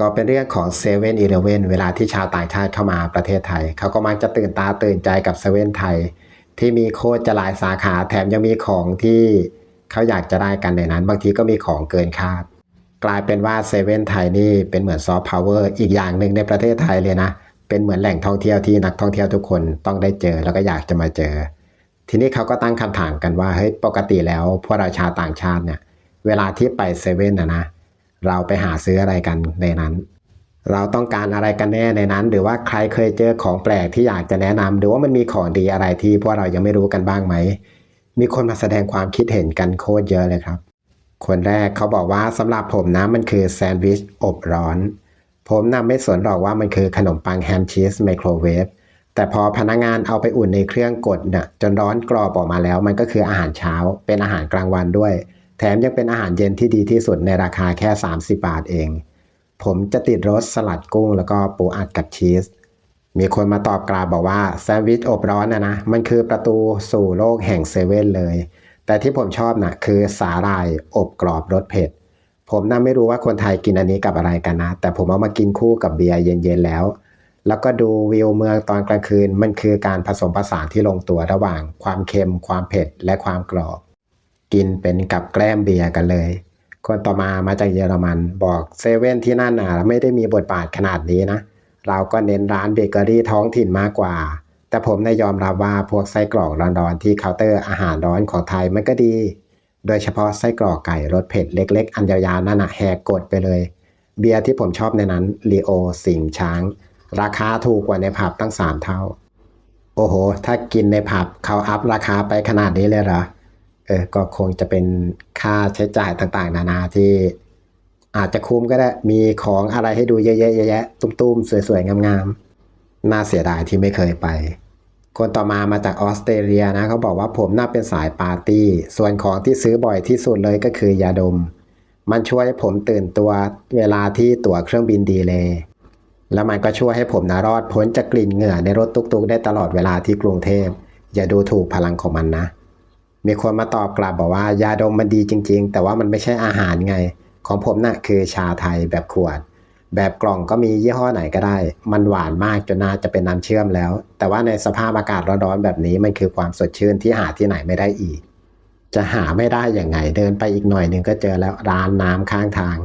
ก็เป็นเรื่องของ7 e เ e ่ e อเลเวนเวลาที่ชาวต่างชาติเข้ามาประเทศไทย เขาก็มักจะตื่นตาตื่นใจกับเซเว่นไทย ที่มีโคตรจะหลายสาขาแถมยังมีของที่เขาอยากจะได้กันในนั้น บางทีก็มีของเกินคาด กลายเป็นว่าเซเว่นไทยนี่เป็นเหมือนซอฟต์พาวเวอร์อีกอย่างหนึ่งในประเทศไทยเลยนะ เป็นเหมือนแหล่งท่องเที่ยวที่นักท่องเที่ยวทุกคนต้องได้เจอแล้วก็อยากจะมาเจอ ทีนี้เขาก็ตั้งคำถามกันว่าเฮ้ยปกติแล้วพวกเราชาวต่างชาติเนี่ยเวลาที่ไปเซเว่นนะนะ เราไปหาซื้ออะไรกันในนั้น เราต้องการอะไรกันแน่ในนั้น หรือว่าใครเคยเจอของแปลกที่อยากจะแนะนำหรือว่ามันมีของดีอะไรที่พวกเรายังไม่รู้กันบ้างไหม มีคนมาแสดงความคิดเห็นกันโคตรเยอะเลยครับ คนแรกเขาบอกว่าสำหรับผมนะมันคือแซนด์วิชอบร้อน ผมน่ะไม่สนหรอกว่ามันคือขนมปังแฮมชีสไมโครเวฟแต่พอพนักงานเอาไปอุ่นในเครื่องกดน่ะจนร้อนกรอบออกมาแล้ว มันก็คืออาหารเช้าเป็นอาหารกลางวันด้วย แถมยังเป็นอาหารเย็นที่ดีที่สุดในราคาแค่ 30 บาทเอง ผมจะติดรสสลัดกุ้งแล้วก็ปูอัดกับชีส มีคนมาตอบกลับบอกว่าแซนด์วิชอบร้อนนะนะ มันคือประตูสู่โลกแห่งเซเว่นเลย แต่ที่ผมชอบน่ะคือสาหร่ายอบกรอบรสเผ็ด ผมน่าไม่รู้ว่าคนไทยกินอันนี้กับอะไรกันนะ แต่ผมเอามากินคู่กับเบียร์เย็นๆแล้ว แล้วก็ดูวิวเมืองตอนกลางคืน มันคือการผสมผสานที่ลงตัวระหว่าง ความเค็ม ความเผ็ด และความกรอบ กินเป็นกับแกล้มเบียร์กันเลย คนต่อมามาจากเยอรมันบอกเซเว่นที่นั่นน่ะไม่ได้มีบทบาทขนาดนี้นะ เราก็เน้นร้านเบเกอรี่ท้องถิ่นมากกว่า แต่ผมได้ยอมรับว่าพวกไส้กรอกร้อนๆที่เคาน์เตอร์อาหารร้อนของไทยมันก็ดี โดยเฉพาะไส้กรอกไก่รสเผ็ดเล็ก ๆ อันยาวๆนั่นน่ะแหกกดไปเลย เบียร์ที่ผมชอบในนั้นลีโอสิงช้าง ราคาถูกกว่าในผับตั้งสามเท่า โอ้โห ถ้ากินในผับเขาอัพราคาไปขนาดนี้เลยเหรอ เออก็คงจะเป็นค่าใช้จ่ายต่างๆ นานาที่อาจจะคุ้มก็ได้มีของอะไรให้ดูเยอะๆแยะๆตุ้มๆ สวยๆ งามๆ น่าเสียดายที่ไม่เคยไป คนต่อมามาจากออสเตรเลียนะเขาบอกว่าผมน่าเป็นสายปาร์ตี้ ส่วนของที่ซื้อบ่อยที่สุดเลยก็คือยาดม มันช่วยให้ผมตื่นตัวเวลาที่ตั๋วเครื่องบินดีเลย แล้วมันก็ช่วยให้ผมนะรอดพ้นจากกลิ่นเหงื่อในรถตุกๆ ได้ตลอดเวลาที่กรุงเทพ อย่าดูถูกพลังของมันนะ มีคนมาตอบกลับบอกว่ายาดมมันดีจริง ๆ แต่ว่ามันไม่ใช่อาหารไง ของผมน่ะคือชาไทยแบบขวด แบบกล่องก็มียี่ห้อไหนก็ได้ มันหวานมากจนน่าจะเป็นน้ำเชื่อมแล้ว แต่ว่าในสภาพอากาศร้อนๆแบบนี้มันคือความสดชื่นที่หาที่ไหนไม่ได้อีก จะหาไม่ได้อย่างไงเดินไปอีกหน่อยหนึ่งก็เจอแล้วร้านน้ำข้างทาง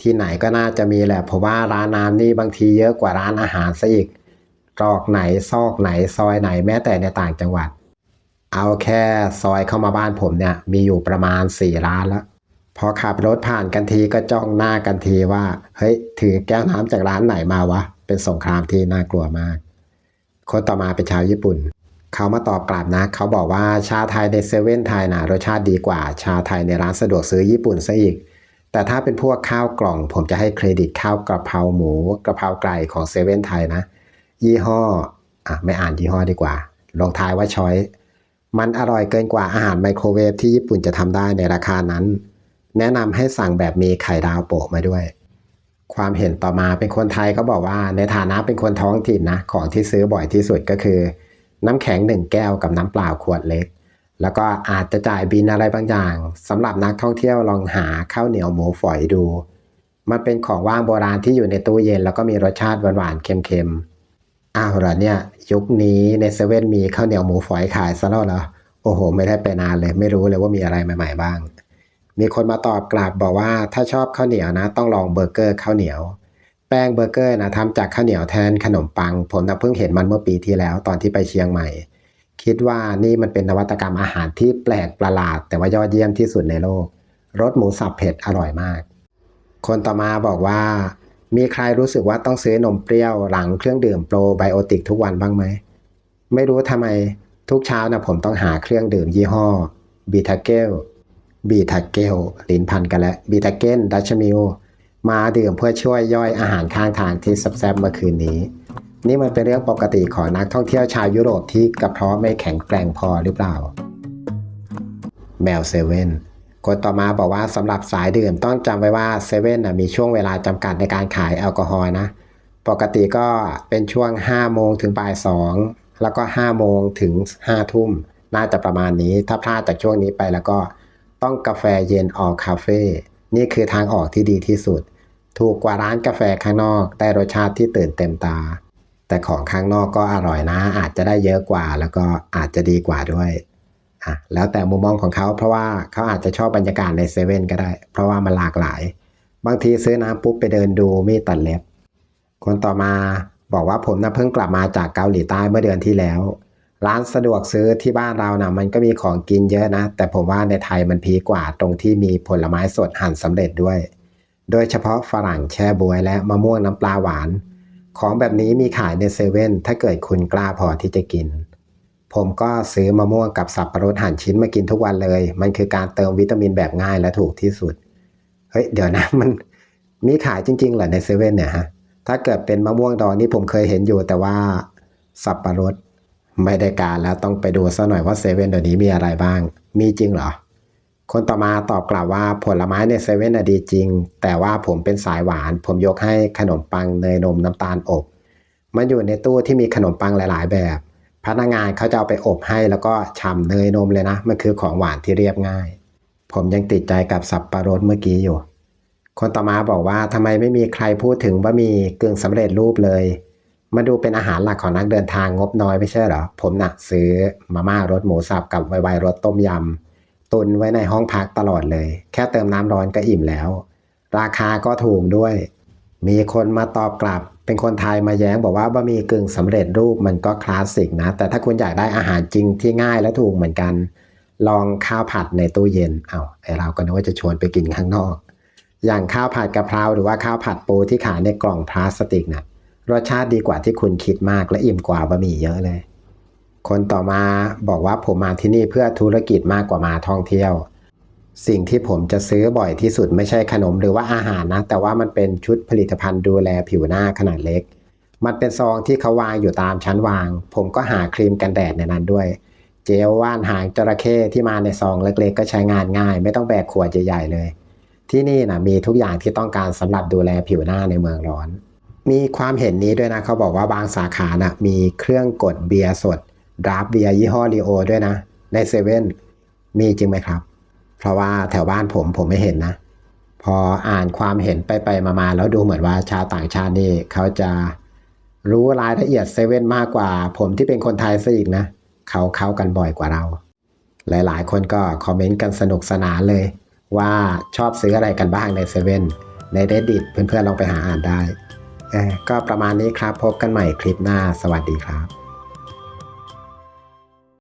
ที่ไหนก็น่าจะมีแหละเพราะว่าร้านน้ำนี่บางทีเยอะกว่าร้านอาหารซะอีกตรอกไหนซอกไหนซอยไหนแม้แต่ในต่างจังหวัด เอาแค่ซอยเข้ามาบ้านผมเนี่ย มีอยู่ประมาณสี่ร้านแล้ว พอขับรถผ่านกันทีก็จ้องหน้ากันทีว่า เฮ้ย ถือแก้วน้ำจากร้านไหนมาวะ เป็นสงครามที่น่ากลัวมาก คนต่อมาเป็นชาวญี่ปุ่น เขามาตอบกลับนะ เขาบอกว่าชาไทยในเซเว่นไทยนะรสชาติดีกว่า ชาไทยในร้านสะดวกซื้อญี่ปุ่นซะอีก แต่ถ้าเป็นพวกข้าวกล่อง ผมจะให้เครดิตข้าวกระเพราหมูกระเพราไก่ของเซเว่นไทยนะ ยี่ห้ออะไม่อ่านยี่ห้อดีกว่า ลงท้ายว่าช้อย มันอร่อยเกินกว่าอาหารไมโครเวฟที่ญี่ปุ่นจะทำได้ในราคานั้น แนะนำให้สั่งแบบมีไข่ดาวโปะมาด้วย ความเห็นต่อมาเป็นคนไทยก็บอกว่าในฐานะเป็นคนท้องถิ่นนะ ของที่ซื้อบ่อยที่สุดก็คือ น้ำแข็งหนึ่งแก้วกับน้ำเปล่าขวดเล็ก แล้วก็อาจจะจ่ายบินอะไรบางอย่างสำหรับนักท่องเที่ยวลองหาข้าวเหนียวหมูฝอยดู มันเป็นของว่างโบราณที่อยู่ในตู้เย็น แล้วก็มีรสชาติหวานๆเค็มๆ อ้าวเหรอเนี่ย ยุคนี้ในเซเว่นมีข้าวเหนียวหมูฝอยขายซะแล้วเหรอโอ้โห ไม่ได้ไปนานเลย ไม่รู้เลยว่ามีอะไรใหม่ๆบ้าง มีคนมาตอบกลับบอกว่าถ้าชอบข้าวเหนียวนะ ต้องลองเบอร์เกอร์ข้าวเหนียว แป้งเบอร์เกอร์นะทำจากข้าวเหนียวแทนขนมปัง ผมนะเพิ่งเห็นมันเมื่อปีที่แล้วตอนที่ไปเชียงใหม่ คิดว่านี่มันเป็นนวัตกรรมอาหารที่แปลกประหลาด แต่ว่ายอดเยี่ยมที่สุดในโลกรสหมูสับเผ็ดอร่อยมาก คนต่อมาบอกว่า มีใครรู้สึกว่าต้องซื้อนมเปรี้ยวหลังเครื่องดื่มโปรไบโอติกทุกวันบ้างไหม ไม่รู้ทำไมทุกเช้านะผมต้องหาเครื่องดื่มยี่ห้อบีทาเกลบีทาเกลลิ้นพันกันแล้วบีทาเกนดัชมิลมาดื่มเพื่อช่วยย่อยอาหารข้างทางที่แซ่บเมื่อคืนนี้ นี่มันเป็นเรื่องปกติของนักท่องเที่ยวชาวยุโรปที่กระเพาะไม่แข็งแกร่งพอหรือเปล่าแมวเซเว่น คนต่อมาบอกว่าสำหรับสายดื่มต้องจำไว้ว่าเซเว่นมีช่วงเวลาจำกัดในการขายแอลกอฮอล์นะ ปกติก็เป็นช่วง 5 โมงถึงบ่าย 2 แล้วก็ 5 โมงถึง 5 ทุ่ม น่าจะประมาณนี้ ถ้าพลาดจากช่วงนี้ไปแล้วก็ต้องกาแฟเย็นออกคาเฟ่นี่คือทางออกที่ดีที่สุด ถูกกว่าร้านกาแฟข้างนอก ได้รสชาติที่ตื่นเต็มตา แต่ของข้างนอกก็อร่อยนะ อาจจะได้เยอะกว่า แล้วก็อาจจะดีกว่าด้วย อะแล้วแต่มุมมองของเขา เพราะว่าเขาอาจจะชอบบรรยากาศในเซเว่นก็ได้ เพราะว่ามันหลากหลาย บางทีซื้อน้ำปุ๊บไปเดินดูมีดตัดเล็บ คนต่อมาบอกว่าผมนะเพิ่งกลับมาจากเกาหลีใต้เมื่อเดือนที่แล้ว ร้านสะดวกซื้อที่บ้านเรานะมันก็มีของกินเยอะนะ แต่ผมว่าในไทยมันพีกว่าตรงที่มีผลไม้สดหั่นสำเร็จด้วย โดยเฉพาะฝรั่งแช่บวยและมะม่วงน้ำปลาหวาน ของแบบนี้มีขายในเซเว่นถ้าเกิดคุณกล้าพอที่จะกิน ผมก็ซื้อมะม่วงกับสับปะรดหั่นชิ้นมากินทุกวันเลย มันคือการเติมวิตามินแบบง่ายและถูกที่สุด เฮ้ย เดี๋ยวนะมันมีขายจริงๆเหรอในเซเว่นเนี่ยฮะ ถ้าเกิดเป็นมะม่วงดองนี่ผมเคยเห็นอยู่แต่ว่าสับปะรดไม่ได้การแล้วต้องไปดูซะหน่อยว่าเซเว่นเดี๋ยวนี้มีอะไรบ้าง มีจริงเหรอ คนต่อมาตอบกลับว่าผลไม้ในเซเว่นน่ะดีจริง แต่ว่าผมเป็นสายหวาน ผมยกให้ขนมปังเนยนมน้ำตาลอบ มันอยู่ในตู้ที่มีขนมปังหลาย ๆ แบบ พนักงานเขาจะเอาไปอบให้แล้วก็ฉ่ำเนยนมเลยนะ มันคือของหวานที่เรียบง่าย ผมยังติดใจกับสับปะรดเมื่อกี้อยู่ คนต่อมาบอกว่าทำไมไม่มีใครพูดถึงบะหมี่กึ่งสำเร็จรูปเลย มาดูเป็นอาหารหลักของนักเดินทางงบน้อยไม่ใช่เหรอ ผมหนักซื้อมาม่ารสหมูสับกับไวๆรสต้มยำตุนไว้ในห้องพักตลอดเลย แค่เติมน้ำร้อนก็อิ่มแล้ว ราคาก็ถูกด้วย มีคนมาตอบกลับ เป็นคนไทยมาแย้งบอกว่าบะหมี่กึ่งสำเร็จรูปมันก็คลาสสิกนะ แต่ถ้าคุณอยากได้อาหารจริงที่ง่ายและถูกเหมือนกัน ลองข้าวผัดในตู้เย็นเอา้าไอเราก็นึกว่าจะชวนไปกินข้างนอก อย่างข้าวผัดกะเพราหรือว่าข้าวผัดปูที่ขายในกล่องพลาสติกนะ่ะรสชาติดีกว่าที่คุณคิดมากและอิ่มกว่าบะหมี่เยอะเลย คนต่อมาบอกว่าผมมาที่นี่เพื่อธุรกิจมากกว่ามาท่องเที่ยว สิ่งที่ผมจะซื้อบ่อยที่สุดไม่ใช่ขนมหรือว่าอาหารนะ แต่ว่ามันเป็นชุดผลิตภัณฑ์ดูแลผิวหน้าขนาดเล็ก มันเป็นซองที่เขาวางอยู่ตามชั้นวาง ผมก็หาครีมกันแดดในนั้นด้วย เจลว่านหางจระเข้ที่มาในซองเล็กๆ ก็ใช้งานง่าย ไม่ต้องแบกขวดใหญ่ๆเลย ที่นี่นะมีทุกอย่างที่ต้องการสำหรับดูแลผิวหน้าในเมืองร้อน มีความเห็นนี้ด้วยนะเขาบอกว่าบางสาขานะมีเครื่องกดเบียร์สดดราฟเบียร์ยี่ห้อลีโอด้วยนะ ในเซเว่นมีจริงไหมครับ เพราะว่าแถวบ้านผมผมไม่เห็นนะ พออ่านความเห็นไปไปมาๆแล้วดูเหมือนว่าชาวต่างชาตินี่เขาจะรู้รายละเอียดเซเว่นมากกว่า ผมที่เป็นคนไทยซะอีกนะเขาเข้ากันบ่อยกว่าเรา หลายๆ คนก็คอมเมนต์กันสนุกสนานเลย ว่าชอบซื้ออะไรกันบ้างในเซเว่นใน Reddit เพื่อนๆลองไปหาอ่านได้ก็ประมาณนี้ครับพบกันใหม่คลิปหน้าสวัสดีครับ